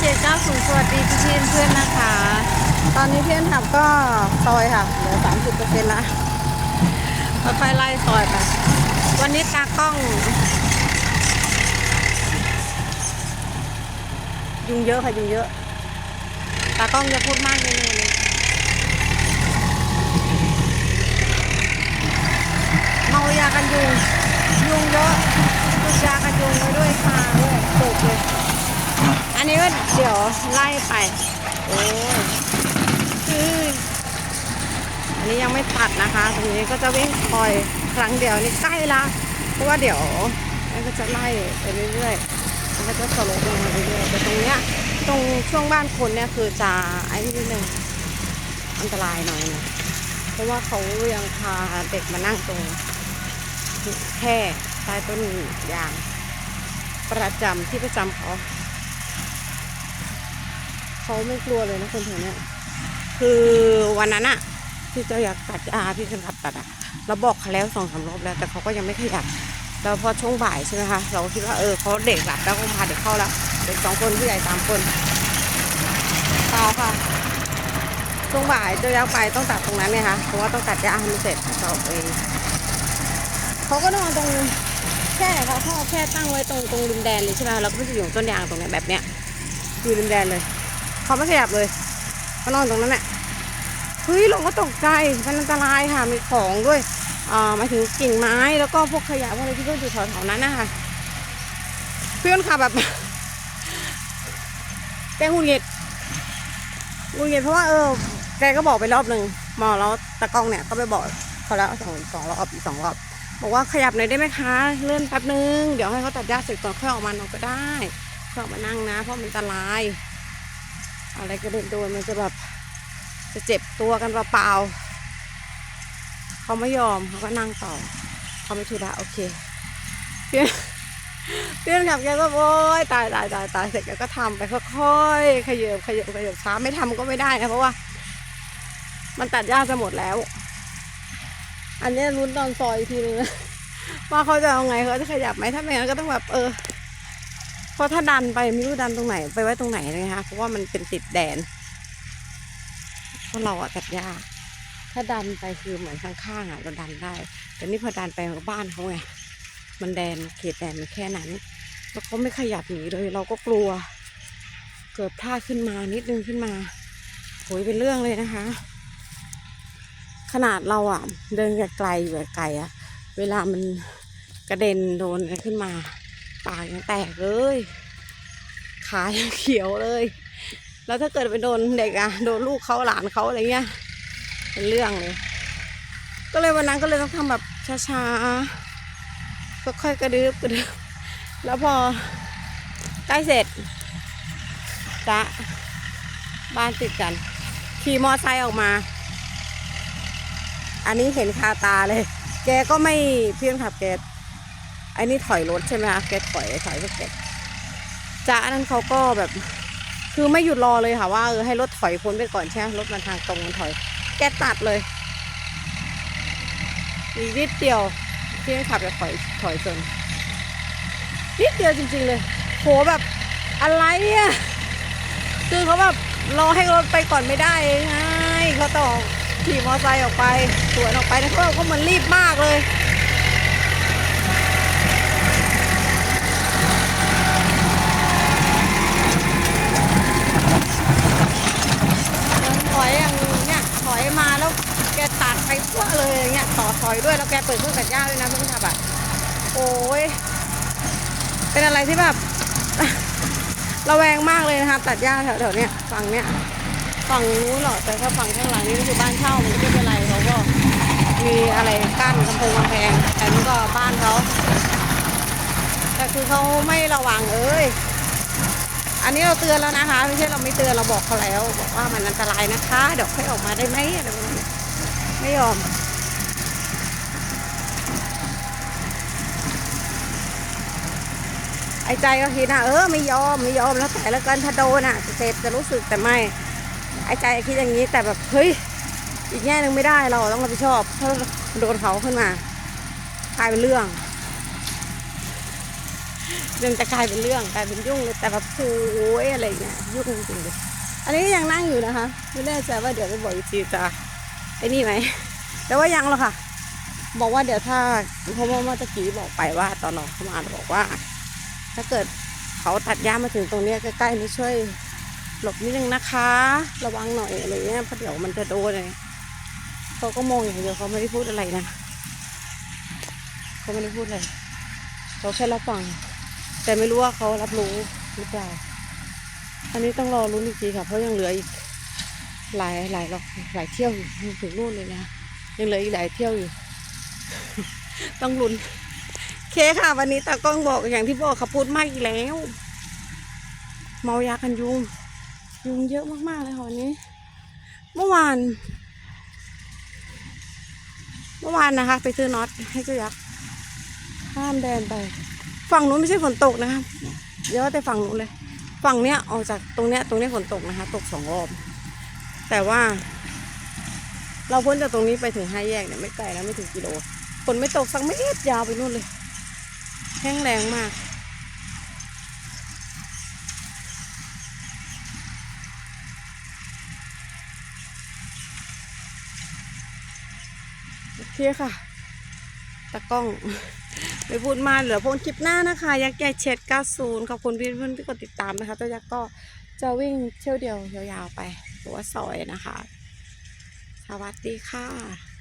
เจ็ดเก้าศูนย์สวัสดีพี่เพื่อนเพื่อนนะคะ ตอนนี้เพื่อนขับก็ซอยค่ะเหลือสามสิบเปอร์เซ็นต์ละค่อยไล่ซอยไปวันนี้ตากล้อง ยุงเยอะค่ะยุงเยอะตากล้องจะพูดมากนิดนึงวันนี้เมายากันยุง ยุงเยอะจุดยากันยุงไว้ด้วยค่ะด้วยสุกเลย นนี้ก็เดี๋ยวไล่ไป โอ้ยอืออันนี้ยังไม่ตัดนะคะ ตรงนี้ก็จะวิ่งคอยครั้งเดียวนี่ใกล้ละ เพราะว่าเดี๋ยวมันก็จะไล่ไปเรื่อยๆ มันก็จะสโลปลงมาเรื่อยๆ แต่ตรงเนี้ย ตรงช่วงบ้านคนเนี่ยคือจะไอ้นี่นิดนึงอันตรายหน่อยนะเพราะว่าเขายังพาเด็กมานั่งตรงแค่ใต้ต้นยางประจำที่ประจำเขา เขาไม่กลัวเลยนะคนแถวเนี้ยคือวันนั้นอะที่เจะอยากตัดอาพี่จะขับตัดอะเราบอกเขาแล้วสองสามรอบแล้ว แต่เขาก็ยังไม่ขยับแล้วพอช่วงบ่ายใช่ไหมคะเราคิดว่าเออเขาเด็กหลับแล้วก็พาเด็กเข้าแล้วเด็กสองคนผู้ใหญ่สามคนเปล่าค่ะช่วงบ่ายเจะอยากไปต้องตัดตรงนั้นไงคะเพราะว่าต้องตัดยาให้มันเสร็จเราเองเขาก็นอนตรงแค่เขาเขาเอแค่ตั้งไว้ตรงตรงริมแดนเลยใช่ไหมเราก็ไม่จะอยู่ต้นยางตรงนี้แบบเนี้ยอยู่ริมแดนเลย เขาไม่ขยับเลยเขานอนตรงนั้นแหละเฮ้ยเราก็ตกใจมันอันตรายค่ะมีของด้วยอ่ามาถึงกิ่งไม้แล้วก็พวกขยะพวกอะไรที่เพื่อยู่แถวๆนั้นนะคะเพื่อนขับแบบแกหงุดหงิดหงุดหงิดเพราะว่าเออแกก็บอกไปรอบหนึ่งหมอแล้วตะกล้องเนี่ยก็ไปบอกเขาแล้วสองสองรอบอีกสองรอบบอกว่าขยับหน่อยได้ไหมคะ เลื่อนแป๊บนึง เดี๋ยวให้เขาตัดหญ้าเสร็จก่อนค่อยออกมาเราก็ได้ค่อยออกมานั่งนะ เพราะมันอันตราย อะไรก็เดินโดนมันจะแบบจะเจ็บตัวกันเปล่าๆเขาไม่ยอมเขาก็นั่งต่อเขาไม่ทุระโอเคเพื่อนเพื่อนขับแกก็โอ๊ยตายตายตายตายเสร็จแกก็ทำไปค่อยๆขยับขยับขยับช้าไม่ทำก็ไม่ได้นะเพราะว่า มันตัดหญ้าจะหมดแล้ว อันนี้ยลุ้นตอนซอยอีกทีนึงนะว่าเขาจะเอาไงเขาจะขยับไหมถ้าไม่งั้นก็ต้องแบบเออ เพราะถ้าดันไปไม่รู้ดันตรงไหน ไปไว้ตรงไหนเลยนะคะเพราะว่ามันเป็นติดแดนเพราะเราอะตัดหญ้าถ้าดันไปคือเหมือนข้างๆอะเราดันได้ แต่นี่พอดันไปบ้านเขาไงมันแดนเขตแดนมันแค่นั้นแล้วเขาไม่ขยับหนีเลย เราก็กลัว เกิดพลาดขึ้นมานิดนึงขึ้นมาโหยเป็นเรื่องเลยนะคะ ขนาดเราอะเดินไกลๆอยู่ไกลๆอะเวลามันกระเด็นโดนอะไรขึ้นมา ปากยังแตกเลย ขายังเขียวเลย แล้วถ้าเกิดไปโดนเด็กอะโดนลูกเขาหลานเขาอะไรเงี้ย เป็นเรื่องเลย ก็เลยวันนั้นก็เลยต้องทำแบบช้าๆ ค่อยๆกระดึบกระดึบแล้วพอใกล้เสร็จจะบ้านติดกัน ขี่มอไซค์ออกมา อันนี้เห็นคาตาเลย แกก็ไม่เพี้ยนขับแก อ้นี่ถอยรถใช่ไหมคะแกถอยถอยไปแกจ้าอันนั้นเขาก็แบบคือไม่หยุดรอเลยค่ะว่าเออให้รถถอยพ้นไปก่อนใช่ไหมรถมันทางตรงมันถอย แกตัดเลยอีกนิดเดียวที่ขับจะถอยถอยชนนิดเดียวจริง ๆ เลยโหแบบอะไรอะคือเขาแบบรอให้รถไปก่อนไม่ได้ไงเขาต้องขี่มอเตอร์ไซค์ออกไปสวนออกไปนะเขาบอกว่ามันรีบมากเลย ถอยอย่างเนี้ยถอยมาแล้วแกตัดไป ทั่วเลยอย่างเงี้ยต่อถอยด้วยแล้วแกเปิดเครื่องตัดหญ้าด้วยนะเพื่อนขับอะโอ้ยเป็นอะไรที่แบบระแวงมากเลยนะคะตัดหญ้าแถวๆเนี้ยฝั่งเนี้ยฝั่งนู้นหรอแต่ถ้าฝั่งข้างหลังนี่ก็คือบ้านเช่ามันไม่เป็นไรเขาก็มีอะไรกั้นกำแพงกำแพงแต่นี่ก็บ้านเขาแต่คือเขาไม่ระวังเอ้ยอันนี้เราเตือนแล้วนะคะ ไม่ใช่เราไม่เตือนเราบอกเขาแล้ว บอกว่ามันอันตรายนะคะเดี๋ยวค่อยออกมาได้ไหมอะไรประมาณนี้ ไม่ยอม ไอ้ใจก็คิดนะเออไม่ยอมไม่ยอมแล้วแต่และกันถ้าโดนอะเสร็จจะรู้สึกแต่ไม่ไอ้ใจคิดอย่างนี้แต่แบบเฮ้ยอีกแง่หนึ่งไม่ได้เราต้องรับผิดชอบถ้าโดนเขาขึ้นมากลายเป็นเรื่องเรื่องจะกลายเป็นเรื่องกลายเป็นยุ่งเลยแต่แบบโอ้ยอะไรเงี้ยยุ่งจริงเลยอันนี้ยังนั่งอยู่นะคะ ไม่แน่ใจว่าเดี๋ยวไปบอกอีกทีจะ ไอ้นี่ไหม แต่ว่ายังหรอกค่ะ บอกว่าเดี๋ยวถ้าเพราะว่าเมื่อตะกี้บอกไปว่า ตอนน้องเข้ามาบอกว่า ถ้าเกิดเขาตัดหญ้ามาถึงตรงเนี้ยใกล้ๆนี่ช่วยหลบนิดนึงนะคะ ระวังหน่อยอะไรเงี้ยเพราะเดี๋ยวมันจะโดนเลยเขาก็มองอย่างเดียวเขาไม่ได้พูดอะไรนะเขาไม่ได้พูดอะไรเขาแค่รับฟัง แต่ไม่รู้ว่าเขารับรู้หรือเปล่าอันนี้ต้องรอรุ้นอีกทีค่ะเพราะยังเหลืออีก หลายหลายรอบหลายเที่ยวอยู่ถึงนู่นเลยนะยังเหลืออีกหลายเที่ยวอยู่ ต้องลุ้นเคค่ะ วันนี้ตากล้องบอกอย่างที่บอกค่ะพูดมากอีกแล้ว เมายากันยุง ยุงเยอะมากๆเลยค่ะวันนี้ เมื่อวาน เมื่อวานนะคะ ไปซื้อน็อตให้เจ้ายักษ์ข้ามแดนไปฝั่งนู้นไม่ใช่ฝนตกนะคะเดี๋ยวแต่ฝั่งนู้นเลย ฝั่งเนี้ยออกจากตรงเนี้ยตรงเนี้ยฝนตกนะคะ ตกสองรอบ แต่ว่า เราพ้นจากตรงนี้ไปถึงห้าแยกเนี่ยไม่ไกลแล้วไม่ถึงกิโลฝนไม่ตกสักเม็ดยาวไปนู่นเลยแห้งแรงมาก โอเคค่ะตะกล้องไม่พูดมาเหลือพงคลิปหน้านะคะ ยักษ์ใหญ่เช็ด90 ขอบคุณพี่เพื่อนที่กดติดตามนะคะตัวยักษ์ก็ จะวิ่งเที่ยวเดียวยาวๆไป หรือว่าซอยนะคะ สวัสดีค่ะ